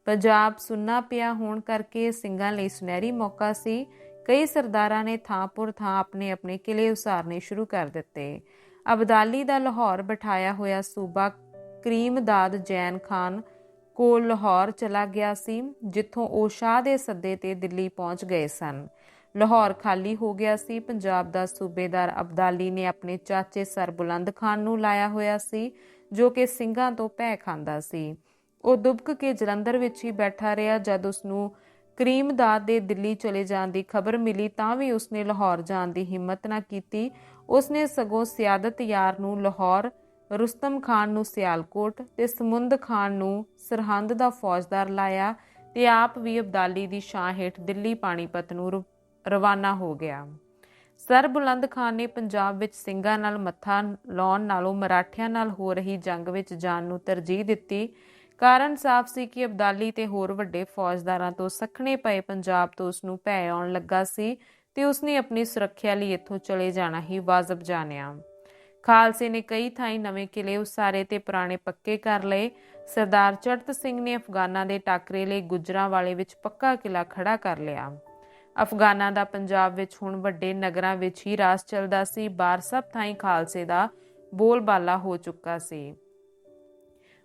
Speaker 1: ਪੰਜਾਬ ਸੁੰਨਾ ਪਿਆ ਹੋਣ ਕਰਕੇ ਸਿੰਘਾਂ ਲਈ ਸੁਨਹਿਰੀ ਮੌਕਾ ਸੀ। ਕਈ ਸਰਦਾਰਾਂ ਨੇ ਥਾਂਪੁਰ ਥਾਂ ਆਪਣੇ ਆਪਣੇ ਕਿਲੇ ਉਸਾਰਨੇ ਸ਼ੁਰੂ ਕਰ ਦਿੱਤੇ। ਅਬਦਾਲੀ ਦਾ ਲਾਹੌਰ ਬਿਠਾਇਆ ਹੋਇਆ ਸੂਬਾ ਕਰੀਮਦਾਦ ਜੈਨ ਖਾਨ ਕੋਲ ਲਾਹੌਰ ਚਲਾ ਗਿਆ ਸੀ, ਜਿੱਥੋਂ ਉਹ ਸ਼ਾਹ ਦੇ ਸੱਦੇ ਤੇ ਦਿੱਲੀ ਪਹੁੰਚ ਗਏ ਸਨ। ਲਾਹੌਰ ਖਾਲੀ ਹੋ ਗਿਆ ਸੀ, ਪੰਜਾਬ ਦਾ ਸੂਬੇਦਾਰ ਅਬਦਾਲੀ ਨੇ ਆਪਣੇ ਚਾਚੇ ਸਰ ਬੁਲੰਦ ਖਾਨ ਨੂੰ ਲਾਇਆ ਹੋਇਆ ਸੀ, ਜੋ ਕਿ ਸਿੰਘਾਂ ਤੋਂ ਭੈ ਖਾਂਦਾ ਸੀ। ਉਹ ਦੁਬਕ ਕੇ ਜਲੰਧਰ ਵਿੱਚ ਹੀ ਬੈਠਾ ਰਿਹਾ, ਜਦ ਉਸ ਨੂੰ ਕਰੀਮਦਾਦ ਦੇ ਦਿੱਲੀ ਚਲੇ ਜਾਣ ਦੀ ਖਬਰ ਮਿਲੀ, ਤਾਂ ਵੀ ਉਸਨੇ ਲਾਹੌਰ ਜਾਣ ਦੀ ਹਿੰਮਤ ਨਾ ਕੀਤੀ। ਉਸਨੇ ਸਗੋਂ ਸਿਆਦਤ ਯਾਰ ਨੂੰ ਲਾਹੌਰ ਰੁਸਤਮ ਖਾਨ ਨੂੰ ਸਿਆਲਕੋਟ ਤੇ ਸਮੁੰਦ ਖਾਨ ਨੂੰ ਸਰਹੰਦ ਦਾ ਫੌਜਦਾਰ ਲਾਇਆ ਤੇ ਆਪ ਵੀ ਅਬਦਾਲੀ ਦੀ ਛਾਂ ਹੇਠ ਦਿੱਲੀ ਪਾਣੀਪਤ ਨੂੰ ਰਵਾਨਾ ਹੋ ਗਿਆ। ਸਰ ਬੁਲੰਦ ਖਾਨ ਨੇ ਪੰਜਾਬ ਵਿੱਚ ਸਿੰਘਾਂ ਨਾਲ ਮੱਥਾ ਲਾਉਣ ਨਾਲੋਂ ਮਰਾਠਿਆਂ ਨਾਲ ਹੋ ਰਹੀ ਜੰਗ ਵਿੱਚ ਜਾਣ ਨੂੰ ਤਰਜੀਹ ਦਿੱਤੀ। ਕਾਰਨ ਸਾਫ਼ ਸੀ ਕਿ ਅਬਦਾਲੀ ਤੇ ਹੋਰ ਵੱਡੇ ਫੌਜਦਾਰਾਂ ਤੋਂ ਸਖਣੇ ਪਏ ਪੰਜਾਬ ਤੋਂ ਉਸ ਨੂੰ ਭੈ ਆਉਣ ਲੱਗਾ ਸੀ ਤੇ ਉਸਨੇ ਆਪਣੀ ਸੁਰੱਖਿਆ ਲਈ ਇੱਥੋਂ ਚਲੇ ਜਾਣਾ ਹੀ ਵਾਜਬ ਜਾਣਿਆ। ਖਾਲਸੇ ਨੇ ਕਈ ਥਾਈਂ ਨਵੇਂ ਕਿਲੇ ਉਸਾਰੇ ਤੇ ਪੁਰਾਣੇ ਪੱਕੇ ਕਰ ਲਏ। ਸਰਦਾਰ ਚੜਤ ਸਿੰਘ ਨੇ ਅਫਗਾਨਾਂ ਦੇ ਟਾਕਰੇ ਲਈ ਗੁਜਰਾਂ ਵਾਲੇ ਵਿੱਚ ਪੱਕਾ ਕਿਲਾ ਖੜਾ ਕਰ ਲਿਆ। ਅਫਗਾਨਾਂ ਦਾ ਪੰਜਾਬ ਵਿੱਚ ਹੁਣ ਵੱਡੇ ਨਗਰਾਂ ਵਿੱਚ ਹੀ ਰਾਜ ਚੱਲਦਾ ਸੀ। ਬਾਹਰ ਸਭ ਥਾਈਂ ਖਾਲਸੇ ਦਾ ਬੋਲਬਾਲਾ ਹੋ ਚੁੱਕਾ ਸੀ।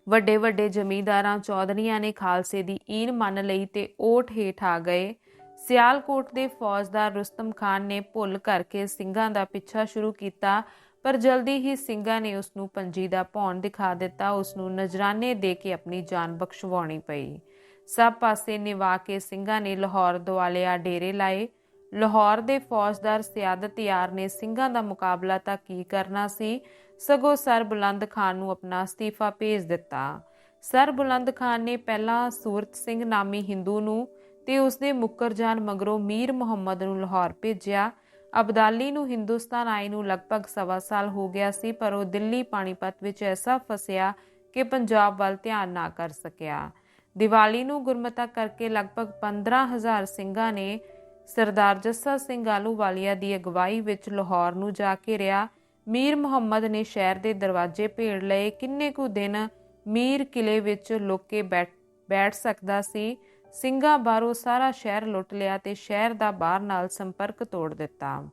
Speaker 1: ਵੱਡੇ ਵੱਡੇ ਜ਼ਮੀਂਦਾਰਾਂ ਚੌਧਰੀਆਂ ਨੇ ਖਾਲਸੇ ਦੀ ਈਨ ਮੰਨ ਲਈ ਤੇ ਓਠ ਹੇਠ ਆ ਗਏ। ਸਿਆਲਕੋਟ ਦੇ ਫੌਜਦਾਰ ਰੁਸਤਮ ਖਾਨ ਨੇ ਭੁੱਲ ਕਰਕੇ ਸਿੰਘਾਂ ਦਾ ਪਿੱਛਾ ਸ਼ੁਰੂ ਕੀਤਾ। ਪਰ ਜਲਦੀ ਹੀ ਸਿੰਘਾਂ ਨੇ ਉਸ ਨੂੰ ਪੰਜੀ ਦਾ ਭੌਣ ਦਿਖਾ ਦਿੱਤਾ। ਉਸ ਨੂੰ ਨਜ਼ਰਾਨੇ ਦੇ ਕੇ ਆਪਣੀ ਜਾਨ ਬਖਸ਼ਵਾਉਣੀ ਪਈ। ਸਭ ਪਾਸੇ ਨਿਵਾ ਕੇ ਸਿੰਘਾਂ ਨੇ ਲਾਹੌਰ ਦੁਆਲਿਆ ਡੇਰੇ ਲਾਏ। ਲਾਹੌਰ ਦੇ ਫੌਜਦਾਰ ਸਿਆਦਤ ਯਾਰ ਨੇ ਸਿੰਘਾਂ ਦਾ ਮੁਕਾਬਲਾ ਤਾਂ ਕੀ ਕਰਨਾ ਸੀ? ਸਗੋਂ ਸਰ ਬੁਲੰਦ ਖਾਨ ਨੂੰ ਆਪਣਾ ਅਸਤੀਫਾ ਭੇਜ ਦਿੱਤਾ। ਸਰ ਬੁਲੰਦ ਖਾਨ ਨੇ ਪਹਿਲਾਂ ਸੂਰਤ ਸਿੰਘ ਨਾਮੀ ਹਿੰਦੂ ਨੂੰ ਤੇ ਉਸਦੇ ਮੁੱਕਰ ਜਾਣ ਮਗਰੋਂ ਮੀਰ ਮੁਹੰਮਦ ਨੂੰ ਲਾਹੌਰ ਭੇਜਿਆ। ਅਬਦਾਲੀ ਨੂੰ ਹਿੰਦੁਸਤਾਨ ਆਏ ਨੂੰ ਲਗਭਗ ਸਵਾ ਸਾਲ ਹੋ ਗਿਆ ਸੀ, ਪਰ ਉਹ ਦਿੱਲੀ ਪਾਣੀਪਤ ਵਿੱਚ ਐਸਾ ਫਸਿਆ ਕਿ ਪੰਜਾਬ ਵੱਲ ਧਿਆਨ ਨਾ ਕਰ ਸਕਿਆ। ਦੀਵਾਲੀ ਨੂੰ ਗੁਰਮਤਾ ਕਰਕੇ ਲਗਭਗ 15000 ਸਿੰਘਾਂ ਨੇ ਸਰਦਾਰ ਜੱਸਾ ਸਿੰਘ ਆਲੂਵਾਲੀਆ ਦੀ ਅਗਵਾਈ ਵਿੱਚ ਲਾਹੌਰ ਨੂੰ ਜਾ ਕੇ ਰਿਆ ਮੀਰ ਮੁਹੰਮਦ ਨੇ ਸ਼ਹਿਰ ਦੇ ਦਰਵਾਜ਼ੇ ਭੇੜ ਲਏ। ਕਿੰਨੇ ਕੁ ਦਿਨ ਮੀਰ ਕਿਲੇ ਵਿੱਚ ਲੋਕੇ ਬੈਠ ਬੈਠ ਸਕਦਾ ਸੀ। ਸਿੰਘਾਂ ਬਾਹਰੋਂ ਸਾਰਾ ਸ਼ਹਿਰ ਲੁੱਟ ਲਿਆ ਤੇ ਸ਼ਹਿਰ ਦਾ ਬਾਹਰ ਨਾਲ ਸੰਪਰਕ ਤੋੜ ਦਿੱਤਾ।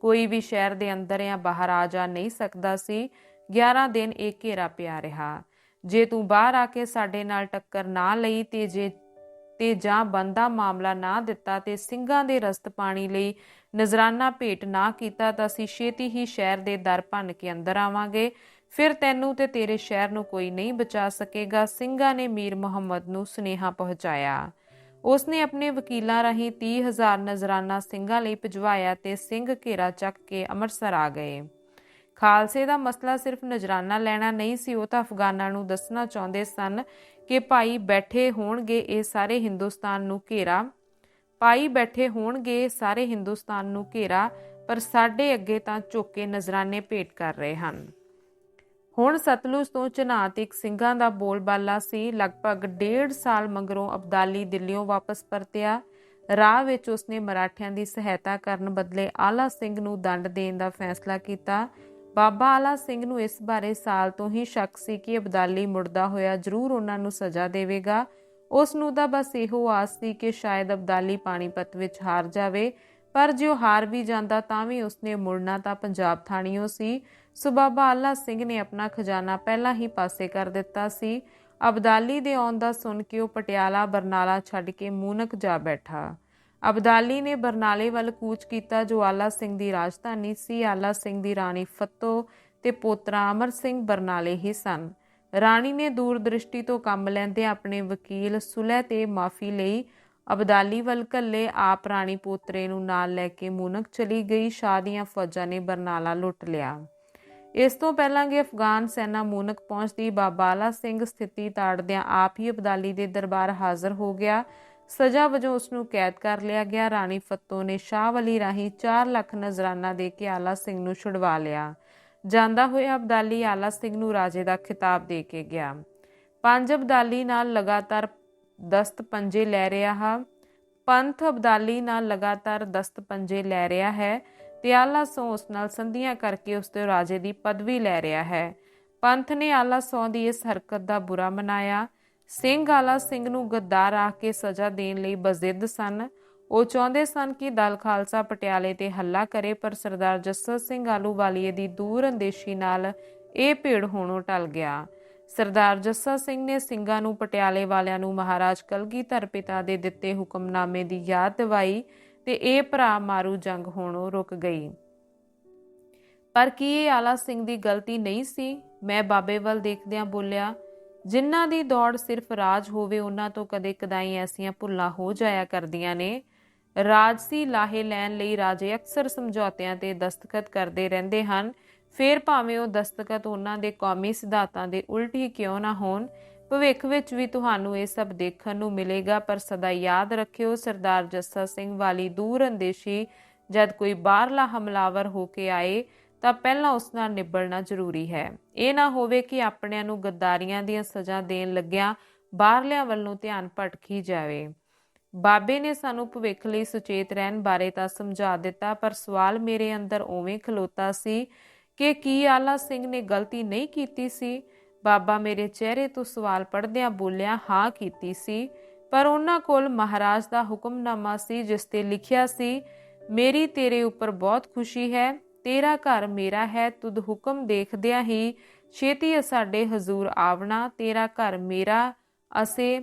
Speaker 1: ਕੋਈ ਵੀ ਸ਼ਹਿਰ ਦੇ ਅੰਦਰ ਜਾਂ ਬਾਹਰ ਆ ਜਾ ਨਹੀਂ ਸਕਦਾ ਸੀ। 11 ਦਿਨ ਇਹ ਘੇਰਾ ਪਿਆ ਰਿਹਾ। ਜੇ ਤੂੰ ਬਾਹਰ ਆ ਕੇ ਸਾਡੇ ਨਾਲ ਟੱਕਰ ਨਾ ਲਈ ਤੇ ਜੇ, ਤੇ ਜਾਂ ਬੰਦਾ ਮਾਮਲਾ ਨਾ ਦਿੱਤਾ ਤੇ ਸਿੰਘਾਂ ਦੇ ਰਸਤ ਪਾਣੀ ਲਈ ਨਜ਼ਰਾਨਾ ਭੇਟ ਨਾ ਕੀਤਾ ਤਾਂ ਅਸੀਂ ਛੇਤੀ ਹੀ ਸ਼ਹਿਰ ਦੇ ਦਰ ਭੰਨ ਕੇ ਅੰਦਰ ਆਵਾਂਗੇ। ਫਿਰ ਤੈਨੂੰ ਤੇ ਤੇਰੇ ਸ਼ਹਿਰ ਨੂੰ ਕੋਈ ਨਹੀਂ ਬਚਾ ਸਕੇਗਾ। ਸਿੰਘਾਂ ਨੇ ਮੀਰ ਮੁਹੰਮਦ ਨੂੰ ਸੁਨੇਹਾ ਪਹੁੰਚਾਇਆ। ਉਸ ਨੇ ਆਪਣੇ ਵਕੀਲਾਂ ਰਾਹੀਂ 30000 ਨਜ਼ਰਾਨਾ ਸਿੰਘਾਂ ਲਈ ਭਿਜਵਾਇਆ ਤੇ ਸਿੰਘ ਘੇਰਾ ਚੱਕ ਕੇ ਅੰਮ੍ਰਿਤਸਰ ਆ ਗਏ। ਖਾਲਸੇ ਦਾ ਮਸਲਾ ਸਿਰਫ ਨਜ਼ਰਾਨਾ ਲੈਣਾ ਨਹੀਂ ਸੀ, ਉਹ ਤਾਂ ਅਫਗਾਨਾਂ ਨੂੰ ਦੱਸਣਾ ਚਾਹੁੰਦੇ ਸਨ ਕਿ ਭਾਈ ਬੈਠੇ ਹੋਣਗੇ, ਇਹ ਸਾਰੇ ਹਿੰਦੁਸਤਾਨ ਨੂੰ ਘੇਰਾ। ਭਾਈ ਬੈਠੇ ਹੋਣਗੇ ਸਾਰੇ ਹਿੰਦੁਸਤਾਨ ਨੂੰ ਘੇਰਾ, ਪਰ ਸਾਡੇ ਅੱਗੇ ਤਾਂ ਝੋਕੇ ਨਜ਼ਰਾਨੇ ਭੇਟ ਕਰ ਰਹੇ ਹਨ। ਹੁਣ ਸਤਲੁਜ ਤੋਂ ਚਨਾਹ ਇੱਕ ਸਿੰਘਾਂ ਦਾ ਬੋਲਬਾਲਾ ਸੀ। ਲਗਭਗ ਡੇਢ ਸਾਲ ਮਗਰੋਂ ਅਬਦਾਲੀ ਦਿੱਲੀੋਂ ਵਾਪਸ ਪਰਤਿਆ। ਰਾਹ ਵਿੱਚ ਉਸਨੇ ਮਰਾਠਿਆਂ ਦੀ ਸਹਾਇਤਾ ਕਰਨ ਬਦਲੇ ਆਲਾ ਸਿੰਘ ਨੂੰ ਦੰਡ ਦੇਣ ਦਾ ਫੈਸਲਾ ਕੀਤਾ। ਬਾਬਾ ਆਲਾ ਸਿੰਘ ਨੂੰ ਇਸ ਬਾਰੇ ਸਾਲ ਤੋਂ ਹੀ ਸ਼ੱਕ ਸੀ ਕਿ ਅਬਦਾਲੀ ਮੁੜਦਾ ਹੋਇਆ ਜ਼ਰੂਰ ਉਹਨਾਂ ਨੂੰ ਸਜ਼ਾ ਦੇਵੇਗਾ। ਉਸ ਨੂੰ ਤਾਂ ਬਸ ਇਹੋ ਆਸ ਸੀ ਕਿ ਸ਼ਾਇਦ ਅਬਦਾਲੀ ਪਾਣੀਪਤ ਵਿੱਚ ਹਾਰ ਜਾਵੇ। ਪਰ ਜੇ ਉਹ ਹਾਰ ਵੀ ਜਾਂਦਾ ਤਾਂ ਵੀ ਉਸਨੇ ਮੁੜਨਾ ਤਾਂ ਪੰਜਾਬ ਥਾਣੀਓ ਸੀ। ਸੋ ਬਾਬਾ ਆਲਾ ਸਿੰਘ ਨੇ ਆਪਣਾ ਖਜ਼ਾਨਾ ਪਹਿਲਾਂ ਹੀ ਪਾਸੇ ਕਰ ਦਿੱਤਾ ਸੀ। ਅਬਦਾਲੀ ਦੇ ਆਉਣ ਦਾ ਸੁਣ ਕੇ ਉਹ ਪਟਿਆਲਾ, ਬਰਨਾਲਾ ਛੱਡ ਕੇ ਮੂਨਕ ਜਾ ਬੈਠਾ। ਅਬਦਾਲੀ ਨੇ ਬਰਨਾਲੇ ਵੱਲ ਕੂਚ ਕੀਤਾ, ਜੋ ਆਲਾ ਸਿੰਘ ਦੀ ਰਾਜਧਾਨੀ ਸੀ। ਆਲਾ ਸਿੰਘ ਦੀ ਰਾਣੀ ਫੱਤੋ ਤੇ ਪੋਤਰਾ ਅਮਰ ਸਿੰਘ ਬਰਨਾਲੇ ਹੀ ਸਨ। ਰਾਣੀ ਨੇ ਦੂਰ ਦ੍ਰਿਸ਼ਟੀ ਤੋਂ ਕੰਮ ਲੈਂਦੇ ਆਪਣੇ ਵਕੀਲ ਸੁਲਹ ਤੇ ਮਾਫੀ ਲਈ ਅਬਦਾਲੀ ਵੱਲ ਕੱਲੇ ਆਪ ਰਾਣੀ ਪੋਤਰੇ ਨੂੰ ਨਾਲ ਲੈ ਕੇ ਮੂਨਕ ਚਲੀ ਗਈ। ਸ਼ਾਹ ਦੀਆਂ ਫੌਜਾਂ ਨੇ ਬਰਨਾਲਾ ਲੁੱਟ ਲਿਆ। ਇਸ ਤੋਂ ਪਹਿਲਾਂ ਕਿ ਅਫਗਾਨ ਸੈਨਾ ਮੂਨਕ ਪਹੁੰਚਦੀ ਬਾਬਾ ਆਲਾ ਸਿੰਘ ਸਥਿਤੀ ਤਾੜਦਿਆਂ ਆਪ ਹੀ ਅਬਦਾਲੀ ਦੇ ਦਰਬਾਰ ਹਾਜ਼ਰ ਹੋ ਗਿਆ। ਸਜ਼ਾ ਵਜੋਂ ਉਸ ਨੂੰ ਕੈਦ ਕਰ ਲਿਆ ਗਿਆ। ਰਾਣੀ ਫੱਤੋ ਨੇ ਸ਼ਾਹ ਵਲੀ ਰਾਹੀਂ 4 ਲੱਖ ਨਜ਼ਰਾਨਾ ਦੇ ਕੇ ਆਲਾ ਸਿੰਘ ਨੂੰ ਛੁਡਵਾ ਲਿਆ। ਜਾਂਦਾ ਹੋਇਆ ਅਬਦਾਲੀ ਆਲਾ ਸਿੰਘ ਨੂੰ ਰਾਜੇ ਦਾ ਖਿਤਾਬ ਦੇ ਕੇ ਗਿਆ। ਪੰਜ ਅਬਦਾਲੀ ਨਾਲ ਲਗਾਤਾਰ ਦਸਤ ਪੰਜੇ ਲੈ ਰਿਹਾ ਹੈ। ਪੰਥ ਅਬਦਾਲੀ ਨਾਲ ਲਗਾਤਾਰ ਦਸਤ ਪੰਜੇ ਲੈ ਰਿਹਾ ਹੈ। ਤੇ ਆਲਾ ਸੋ ਉਸ ਨਾਲ ਸੰਧੀਆਂ ਕਰਕੇ ਉਸ ਤੇ ਰਾਜੇ ਦੀ ਪਦਵੀ ਲੈ ਰਿਹਾ ਹੈ। ਪੰਥ ਨੇ ਆਲਾ ਸੌ ਦੀ ਇਸ ਹਰਕਤ ਦਾ ਬੁਰਾ ਮਨਾਇਆ। ਸਿੰਘ ਆਲਾ ਸਿੰਘ ਨੂੰ ਗੱਦਾਰ ਆ ਕੇ ਸਜ਼ਾ ਦੇਣ ਲਈ ਬਜ਼ਿੱਦ ਸਨ। ਉਹ ਚਾਹੁੰਦੇ ਸਨ ਕਿ ਦਲ ਖਾਲਸਾ ਪਟਿਆਲੇ ਤੇ ਹੱਲਾ ਕਰੇ, ਪਰ ਸਰਦਾਰ ਜੱਸਾ ਸਿੰਘ ਆਲੂਵਾਲੀਏ ਦੀ ਦੂਰ ਅੰਦੇਸ਼ੀ ਨਾਲ ਇਹ ਭੇੜ ਹੋਣੋਂ ਟਲ ਗਿਆ। ਸਰਦਾਰ ਜੱਸਾ ਸਿੰਘ ਨੇ ਸਿੰਘਾਂ ਨੂੰ ਪਟਿਆਲੇ ਵਾਲਿਆਂ ਨੂੰ ਮਹਾਰਾਜ ਕਲਗੀਧਰ ਪਿਤਾ ਦੇ ਦਿੱਤੇ ਹੁਕਮਨਾਮੇ ਦੀ ਯਾਦ ਦਿਵਾਈ। ਤੇ ਇਹ ਭਰਾ ਮਾਰੂ ਜੰਗ ਹੋਣੋਂ ਰੁਕ ਗਈ। ਪਰ ਕੀ ਇਹ ਆਲਾ ਸਿੰਘ ਦੀ ਗਲਤੀ ਨਹੀਂ ਸੀ? ਮੈਂ ਬਾਬੇ ਵੱਲ ਦੇਖਦਿਆਂ ਬੋਲਿਆ, ਜਿਨ੍ਹਾਂ ਦੀ ਦੌੜ ਸਿਰਫ ਰਾਜ ਹੋਵੇ, ਉਹਨਾਂ ਤੋਂ ਕਦੇ ਕਦਾਈ ਐਸੀਆਂ ਭੁੱਲਾਂ ਹੋ ਜਾਇਆ ਕਰਦੀਆਂ ਨੇ। ਰਾਜਸੀ ਲਾਹੇ ਲੈਣ ਲਈ ਰਾਜੇ ਅਕਸਰ ਸਮਝੌਤਿਆਂ ਤੇ ਦਸਤਖਤ ਕਰਦੇ ਰਹਿੰਦੇ ਹਨ। ਫਿਰ ਭਾਵੇਂ ਉਹ ਦਸਤਖਤ ਉਹਨਾਂ ਦੇ ਕੌਮੀ ਸਿਧਾਂਤਾਂ ਦੇ ਉਲਟ ਹੀ ਕਿਉਂ ਨਾ ਹੋਣ ਭਵਿੱਖ ਵਿੱਚ ਵੀ ਤੁਹਾਨੂੰ ਇਹ ਸਭ ਦੇਖਣ ਨੂੰ ਮਿਲੇਗਾ, ਪਰ ਸਦਾ ਯਾਦ ਰੱਖਿਓ, ਸਰਦਾਰ ਜੱਸਾ ਸਿੰਘ ਵਾਲੀ ਦੂਰ ਅੰਦੇਸ਼ੀ ਜਦ ਕੋਈ ਬਾਹਰਲਾ ਹਮਲਾਵਰ ਹੋ ਕੇ ਆਏ, ਤਾਂ ਪਹਿਲਾਂ ਉਸ ਨਾਲ ਨਿਬੜਨਾ ਜ਼ਰੂਰੀ ਹੈ। ਇਹ ਨਾ ਹੋਵੇ ਕਿ ਆਪਣਿਆਂ ਨੂੰ ਗੱਦਾਰੀਆਂ ਦੀਆਂ ਸਜ਼ਾ ਦੇਣ ਲੱਗਿਆਂ ਬਾਹਰਲਿਆਂ ਵੱਲੋਂ ਧਿਆਨ ਭਟਕੀ ਜਾਵੇ। ਬਾਬੇ ਨੇ ਸਾਨੂੰ ਭਵਿੱਖ ਲਈ ਸੁਚੇਤ ਰਹਿਣ ਬਾਰੇ ਤਾਂ ਸਮਝਾ ਦਿੱਤਾ, ਪਰ ਸਵਾਲ ਮੇਰੇ ਅੰਦਰ ਉਵੇਂ ਖਲੋਤਾ ਸੀ ਕਿ ਕੀ ਆਲਾ ਸਿੰਘ ਨੇ ਗਲਤੀ ਨਹੀਂ ਕੀਤੀ ਸੀ? ਬਾਬਾ ਮੇਰੇ ਚਿਹਰੇ ਤੋਂ ਸਵਾਲ ਪੜਦਿਆਂ ਬੋਲਿਆ, ਹਾਂ, ਕੀਤੀ ਸੀ। ਪਰ ਉਹਨਾਂ ਕੋਲ ਮਹਾਰਾਜ ਦਾ ਹੁਕਮਨਾਮਾ ਸੀ, ਜਿਸ ਤੇ ਲਿਖਿਆ ਸੀ, ਮੇਰੀ ਤੇਰੇ ਉੱਪਰ ਬਹੁਤ ਖੁਸ਼ੀ ਹੈ, ਤੇਰਾ ਘਰ ਮੇਰਾ ਹੈ, ਤੁਧ ਹੁਕਮ ਦੇਖਦਿਆਂ ਹੀ ਛੇਤੀ ਸਾਡੇ ਹਜ਼ੂਰ ਆਵਣਾ, ਤੇਰਾ ਘਰ ਮੇਰਾ, ਅਸੇ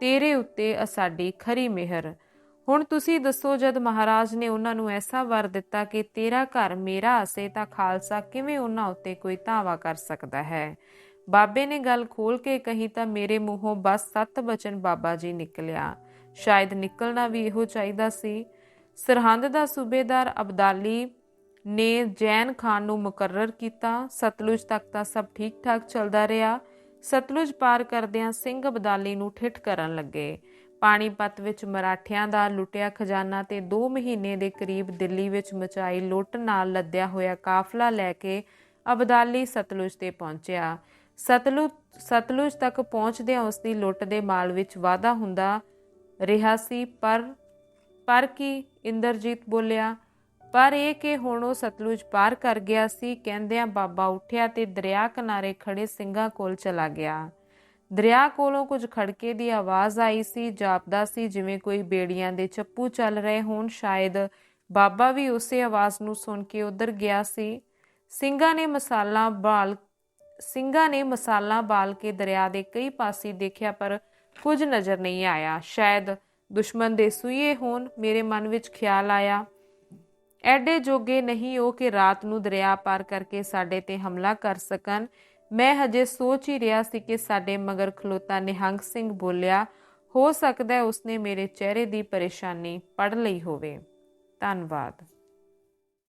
Speaker 1: ਤੇਰੇ ਉੱਤੇ ਅਸਾਡੀ ਖਰੀ ਮਿਹਰ। ਹੁਣ ਤੁਸੀਂ ਦੱਸੋ, ਜਦ ਮਹਾਰਾਜ ਨੇ ਉਹਨਾਂ ਨੂੰ ਐਸਾ ਵਰ ਦਿੱਤਾ ਕਿ ਤੇਰਾ ਘਰ ਮੇਰਾ, ਅਸੇ ਤਾਂ ਖਾਲਸਾ ਕਿਵੇਂ ਉਹਨਾਂ ਉੱਤੇ ਕੋਈ ਧਾਵਾ ਕਰ ਸਕਦਾ ਹੈ? ਬਾਬੇ ਨੇ ਗੱਲ ਖੋਲ ਕੇ ਕਹੀ ਤਾਂ ਮੇਰੇ ਮੂੰਹੋਂ ਬਸ ਸੱਤ ਬਚਨ ਬਾਬਾ ਜੀ ਨਿਕਲਿਆ। ਸ਼ਾਇਦ ਨਿਕਲਣਾ ਵੀ ਇਹੋ ਚਾਹੀਦਾ ਸੀ। ਸਰਹੰਦ ਦਾ ਸੂਬੇਦਾਰ ਅਬਦਾਲੀ ਨੇ ਜੈਨ ਖਾਨ ਨੂੰ ਮੁਕਰਰ ਕੀਤਾ। ਸਤਲੁਜ ਤੱਕ ਤਾਂ ਸਭ ਠੀਕ ਠਾਕ ਚੱਲਦਾ ਰਿਹਾ। ਸਤਲੁਜ ਪਾਰ ਕਰਦਿਆਂ ਸਿੰਘ ਅਬਦਾਲੀ ਨੂੰ ਠਿੱਠ ਕਰਨ ਲੱਗੇ। ਪਾਣੀਪਤ ਵਿੱਚ ਮਰਾਠਿਆਂ ਦਾ ਲੁੱਟਿਆ ਖਜ਼ਾਨਾ ਤੇ 2 ਮਹੀਨੇ ਦੇ ਕਰੀਬ ਦਿੱਲੀ ਵਿੱਚ ਮਚਾਈ ਲੁੱਟ ਨਾਲ ਲੱਦਿਆ ਹੋਇਆ ਕਾਫਲਾ ਲੈ ਕੇ ਅਬਦਾਲੀ ਸਤਲੁਜ ਤੇ ਪਹੁੰਚਿਆ। ਸਤਲੁਜ ਸਤਲੁਜ ਤੱਕ ਪਹੁੰਚਦਿਆਂ ਉਸ ਦੀ ਲੁੱਟ ਦੇ ਮਾਲ ਵਿੱਚ ਵਾਧਾ ਹੁੰਦਾ ਰਿਹਾ ਸੀ, ਪਰ ਪਰ ਕੀ ਇੰਦਰਜੀਤ ਬੋਲਿਆ, ਪਰ ਇਹ ਕਿ ਹੁਣ ਉਹ ਸਤਲੁਜ ਪਾਰ ਕਰ ਗਿਆ ਸੀ, ਕਹਿੰਦਿਆਂ ਬਾਬਾ ਉੱਠਿਆ ਤੇ ਦਰਿਆ ਕਿਨਾਰੇ ਖੜੇ ਸਿੰਘਾਂ ਕੋਲ ਚਲਾ ਗਿਆ। ਦਰਿਆ ਕੋਲੋਂ ਕੁਝ ਖੜਕੇ ਦੀ ਆਵਾਜ਼ ਆਈ ਸੀ, ਜਾਪਦਾ ਸੀ, ਜਿਵੇਂ ਕੋਈ ਬੇੜੀਆਂ ਦੇ ਚੱਪੂ ਚੱਲ ਰਹੇ ਹੋਣ, ਸ਼ਾਇਦ ਬਾਬਾ ਵੀ ਉਸੇ ਆਵਾਜ਼ ਨੂੰ ਸੁਣ ਕੇ ਉਧਰ ਗਿਆ ਸੀ। ਸਿੰਘਾਂ ਨੇ ਮਸਾਲਾ, ਬਾਲ ਸਿੰਘਾਂ ਨੇ ਮਸਾਲਾ ਬਾਲ ਕੇ ਦਰਿਆ ਦੇ ਕਈ ਪਾਸੇ ਦੇਖਿਆ, ਪਰ ਕੁਝ ਨਜ਼ਰ ਨਹੀਂ ਆਇਆ। ਸ਼ਾਇਦ ਦੁਸ਼ਮਣ ਦੇ ਸੂਏ ਹੋਣ, ਮੇਰੇ ਮਨ ਵਿੱਚ ਖਿਆਲ ਆਇਆ। ਐਡੇ ਜੋਗੇ ਨਹੀਂ ਉਹ ਕਿ ਰਾਤ ਨੂੰ ਦਰਿਆ ਪਾਰ ਕਰਕੇ ਸਾਡੇ ਤੇ ਹਮਲਾ ਕਰ ਸਕਣ। ਮੈਂ ਹਜੇ ਸੋਚ ਹੀ ਰਿਹਾ ਸੀ ਕਿ ਸਾਡੇ ਮਗਰ ਖਲੋਤਾ ਨਿਹੰਗ ਸਿੰਘ ਬੋਲਿਆ, ਹੋ ਸਕਦਾ ਹੈ ਉਸਨੇ ਮੇਰੇ ਚਿਹਰੇ ਦੀ ਪਰੇਸ਼ਾਨੀ ਪੜ ਲਈ ਹੋਵੇ। ਧੰਨਵਾਦ।